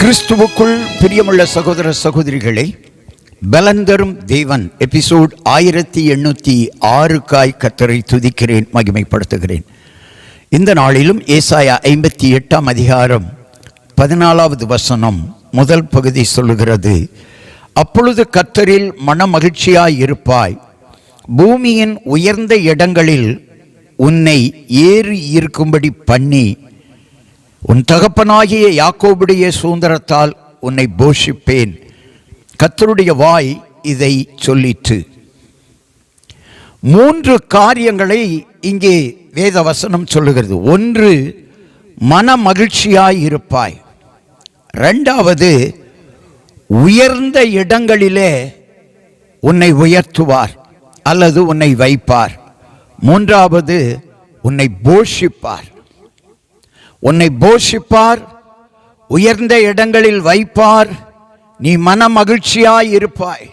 கிறிஸ்துவுக்குள் பிரியமுள்ள சகோதர சகோதரிகளை பலந்தரும் தேவன் எபிசோட் ஆயிரத்தி எண்ணூற்றி ஆறுக்காய் கத்தரை துதிக்கிறேன் மகிமைப்படுத்துகிறேன். இந்த நாளிலும் ஏசாயா ஐம்பத்தி எட்டாம் அதிகாரம் பதினாலாவது வசனம் முதல் பகுதி சொல்லுகிறது அப்பொழுது கத்தரில் மன மகிழ்ச்சியாய் இருப்பாய். பூமியின் உயர்ந்த இடங்களில் உன்னை ஏறி இருக்கும்படி பண்ணி உன் தகப்பனாகிய யாக்கோபுடைய சுதந்திரத்தால் உன்னை போஷிப்பேன். கத்தருடைய வாய் இதை சொல்லிற்று. மூன்று காரியங்களை இங்கே வேத வசனம் சொல்லுகிறது. ஒன்று மன மகிழ்ச்சியாய் இருப்பாய். ரெண்டாவது உயர்ந்த இடங்களிலே உன்னை உயர்த்துவார் அல்லது உன்னை வைப்பார். மூன்றாவது உன்னை போஷிப்பார். உன்னை போஷிப்பார் உயர்ந்த இடங்களில் வைப்பார் நீ மன மகிழ்ச்சியாய் இருப்பாய்.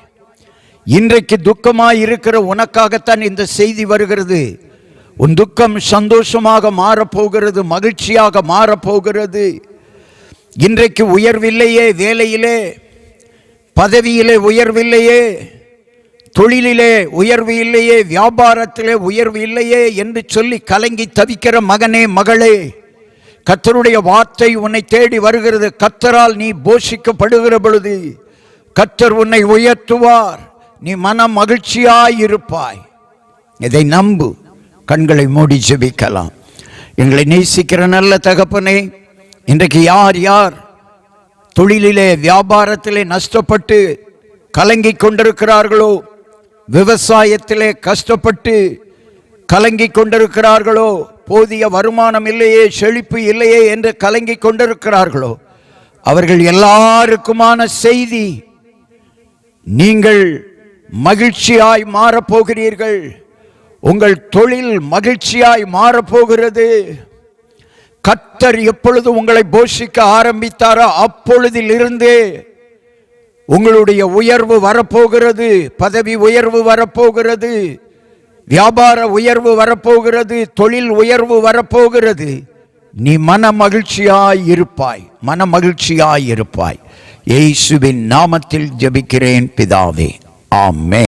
இன்றைக்கு துக்கமாய் இருக்கிற உனக்காகத்தான் இந்த செய்தி வருகிறது. உன் துக்கம் சந்தோஷமாக மாறப்போகிறது மகிழ்ச்சியாக மாறப்போகிறது. இன்றைக்கு உயர்வில்லையே வேலையிலே பதவியிலே உயர்வில்லையே தொழிலிலே உயர்வு இல்லையே வியாபாரத்திலே உயர்வு இல்லையே என்று சொல்லி கலங்கி தவிக்கிற மகனே மகளே. கத்தருடைய வார்த்தை உன்னை தேடி வருகிறது. கத்தரால் நீ போஷிக்கப்படுகிற பொழுது கத்தர் உன்னை உயர்த்துவார். நீ மன மகிழ்ச்சியாய் இருப்பாய் இதை நம்பு. கண்களை மூடி ஜெபிக்கலாம். எங்களை நேசிக்கிற நல்ல தகப்பனே இன்றைக்கு யார் யார் தொழிலிலே வியாபாரத்திலே நஷ்டப்பட்டு கலங்கி கொண்டிருக்கிறார்களோ விவசாயத்திலே கஷ்டப்பட்டு கலங்கி கொண்டிருக்கிறார்களோ? போதிய வருமானம் இல்லையே செழிப்பு இல்லையே என்று கலங்கி கொண்டிருக்கிறார்களோ? அவர்கள் எல்லாருக்குமான செய்தி நீங்கள் மகிழ்ச்சியாய் மாறப்போகிறீர்கள். உங்கள் தொழில் மகிழ்ச்சியாய் மாறப்போகிறது. கத்தர் எப்பொழுது உங்களை போஷிக்க ஆரம்பித்தாரோ அப்பொழுதிலிருந்தே உங்களுடைய உயர்வு வரப்போகிறது பதவி உயர்வு வரப்போகிறது. வியாபார உயர்வு வரப்போகிறது தொழில் உயர்வு வரப்போகிறது. நீ மன மகிழ்ச்சியாய் இருப்பாய் மன மகிழ்ச்சியாய் இருப்பாய். இயேசுவின் நாமத்தில் ஜெபிக்கிறேன் பிதாவே. ஆமே